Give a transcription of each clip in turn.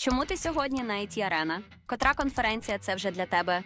Чому ти сьогодні на IT Arena? Котра конференція це вже для тебе?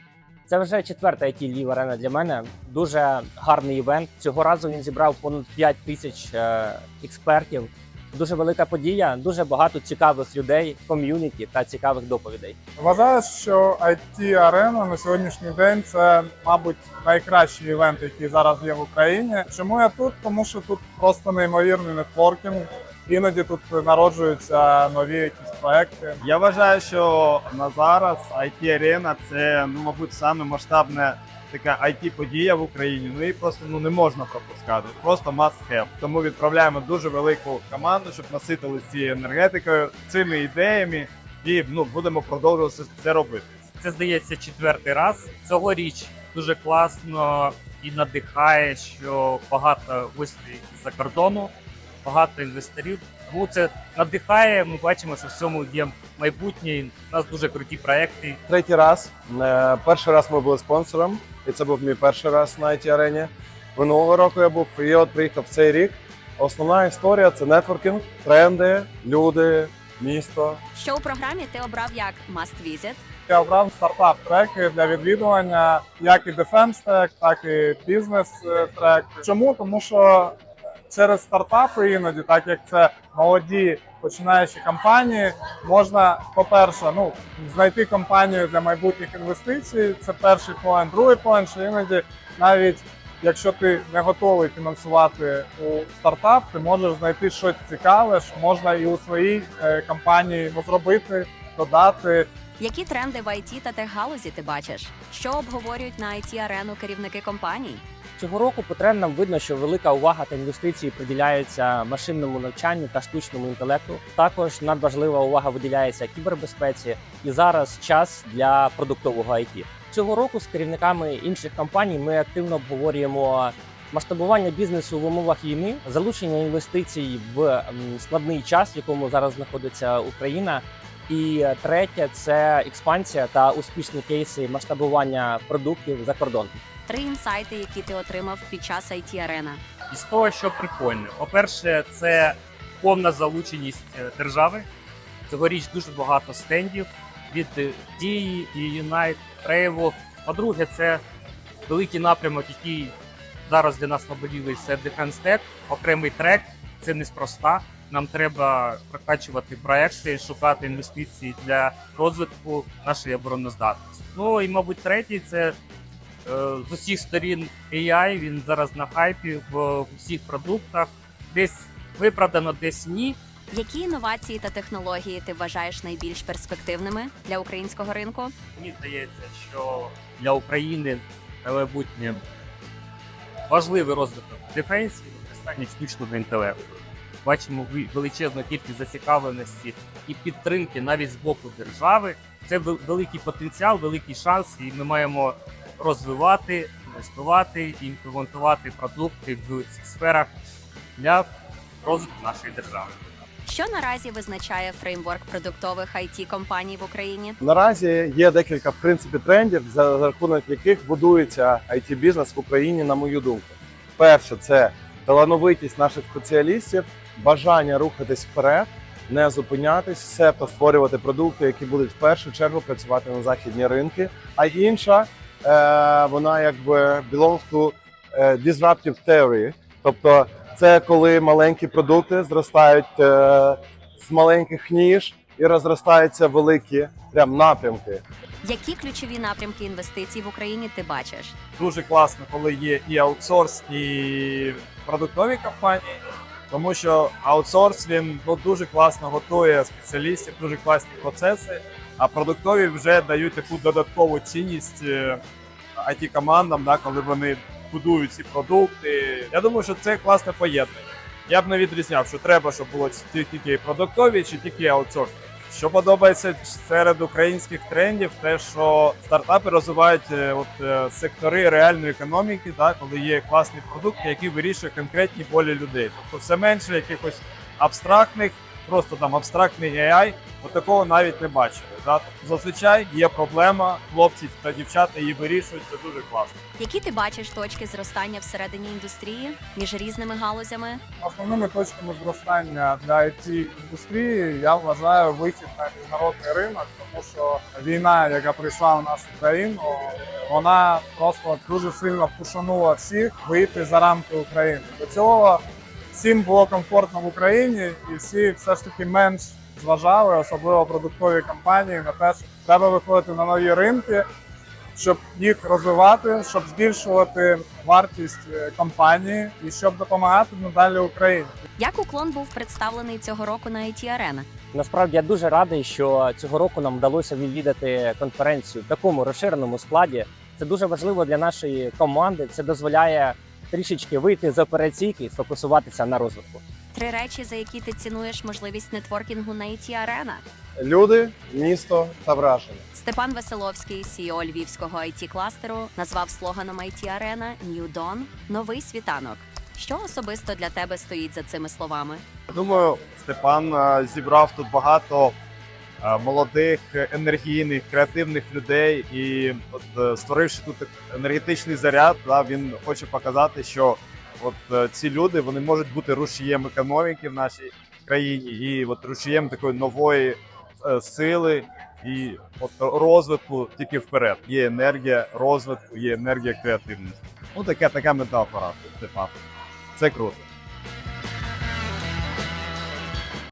Це вже четверта IT Львів арена для мене. Дуже гарний івент. Цього разу він зібрав понад 5 тисяч е, експертів. Дуже велика подія, дуже багато цікавих людей, ком'юніті та цікавих доповідей. Вважаю, що it арена на сьогоднішній день це, мабуть, найкращий івент, який зараз є в Україні. Чому я тут? Тому що тут просто неймовірний нетворкінг. Іноді тут народжуються нові якісь проекти. Я вважаю, що на зараз it арена це ну, мабуть, саме масштабна така it подія в Україні. Ну і просто ну не можна пропускати. Просто must have. Тому відправляємо дуже велику команду, щоб наситили цією енергетикою, цими ідеями, і ну будемо продовжувати це робити. Це здається четвертий раз. Цьогоріч дуже класно і надихає, що багато гостей з-за кордону, багато інвесторів. Тому це надихає. Ми бачимо, що в цьому є майбутнє. У нас дуже круті проекти. третій раз. Е, Перший раз ми були спонсором, і це був мій перший раз на it арені. Минулого року я був і от приїхав цей рік. Основна історія це нетворкінг, тренди, люди, місто. Що у програмі ти обрав як Must Visit? Я обрав стартап треки для відвідування, як і Defense трек, так і бізнес трек. Чому? Тому що через стартапи іноді, так як це молоді починаючі компанії, можна, по-перше, ну знайти компанію для майбутніх інвестицій. Це перший поінт. Другий поінт, що іноді навіть якщо ти не готовий фінансувати у стартап, ти можеш знайти щось цікаве, що можна і у своїй е, компанії зробити, додати. Які тренди в IT та техгалузі ти бачиш? Що обговорюють на IT арену керівники компаній? Цього року по трендам видно, що велика увага та інвестиції приділяються машинному навчанню та штучному інтелекту. Також надважлива увага виділяється кібербезпеці, і зараз час для продуктового IT. Цього року з керівниками інших компаній ми активно обговорюємо масштабування бізнесу в умовах війни, залучення інвестицій в складний час, в якому зараз знаходиться Україна. І третє це експансія та успішні кейси масштабування продуктів за кордон. Три інсайти, які ти отримав під час IT арена. І з того, що прикольно. По-перше, це повна залученість е, держави. Цьогоріч дуже багато стендів від дії і Unite, Travel. По-друге, це великий напрямок, який зараз для нас наболілий, це Defense Tech, окремий трек. Це неспроста. Нам треба прокачувати проекти, шукати інвестиції для розвитку нашої обороноздатності. Ну і мабуть, третій це з усіх сторін AI. Він зараз на хайпі в усіх продуктах. Десь виправдано, десь ні. Які інновації та технології ти вважаєш найбільш перспективними для українського ринку? Мені здається, що для України на майбутнє важливий розвиток дефенсі, використання штучного інтелекту. Бачимо величезну кількість зацікавленості і підтримки навіть з боку держави. Це великий потенціал, великий шанс, і ми маємо розвивати, інвестувати і імплементувати продукти в цих сферах для розвитку нашої держави. Що наразі визначає фреймворк продуктових it компаній в Україні? Наразі є декілька в принципі трендів, за рахунок яких будується it бізнес в Україні, на мою думку. Перше, це талановитість наших спеціалістів, бажання рухатись вперед, не зупинятись, все створювати продукти, які будуть в першу чергу працювати на західні ринки. А інша вона якби belongs to е, disruptive theory, тобто це коли маленькі продукти зростають е, з маленьких ніж і розростаються великі прям напрямки. Які ключові напрямки інвестицій в Україні ти бачиш? Дуже класно, коли є і аутсорс, і продуктові компанії. Тому що аутсорс він ну, дуже класно готує спеціалістів, дуже класні процеси. А продуктові вже дають таку додаткову цінність it командам, да, коли вони будують ці продукти. Я думаю, що це класне поєднання. Я б не відрізняв, що треба, щоб було тільки продуктові чи тільки аутсорс. Що подобається серед українських трендів, те, що стартапи розвивають е, от, е, сектори реальної економіки, да, коли є класні продукти, які вирішують конкретні болі людей. Тобто все менше якихось абстрактних просто там абстрактний AI, от такого навіть не бачили. Да? Зазвичай є проблема, хлопці та дівчата її вирішують, це дуже класно. Які ти бачиш точки зростання всередині індустрії між різними галузями? Основними точками зростання для it індустрії я вважаю вихід на міжнародний ринок, тому що війна, яка прийшла в нашу країну, вона просто дуже сильно пушанула всіх вийти за рамки України. До цього всім було комфортно в Україні, і всі все ж таки менш зважали, особливо продуктові компанії, на те, що треба виходити на нові ринки. Щоб їх розвивати, щоб збільшувати вартість е, компанії і щоб допомагати надалі Україні. Як уклон був представлений цього року на IT Arena? Насправді я дуже радий, що цього року нам вдалося відвідати конференцію в такому розширеному складі. Це дуже важливо для нашої команди. Це дозволяє трішечки вийти з операційки і сфокусуватися на розвитку. Три речі, за які ти цінуєш можливість нетворкінгу на IT Arena. Люди, місто та враження. Степан Веселовський, CEO львівського it кластеру, назвав слоганом IT Arena New Dawn – новий світанок. Що особисто для тебе стоїть за цими словами? Думаю, Степан зібрав тут багато молодих, е, енергійних, креативних людей, і от е, створивши тут енергетичний заряд, да, він хоче показати, що от е, ці люди вони можуть бути рушієм економіки в нашій країні, і от рушієм такої нової сили і от розвитку тільки вперед. Є енергія розвитку, є енергія креативності. Ну така така метафора, Степан. Це круто.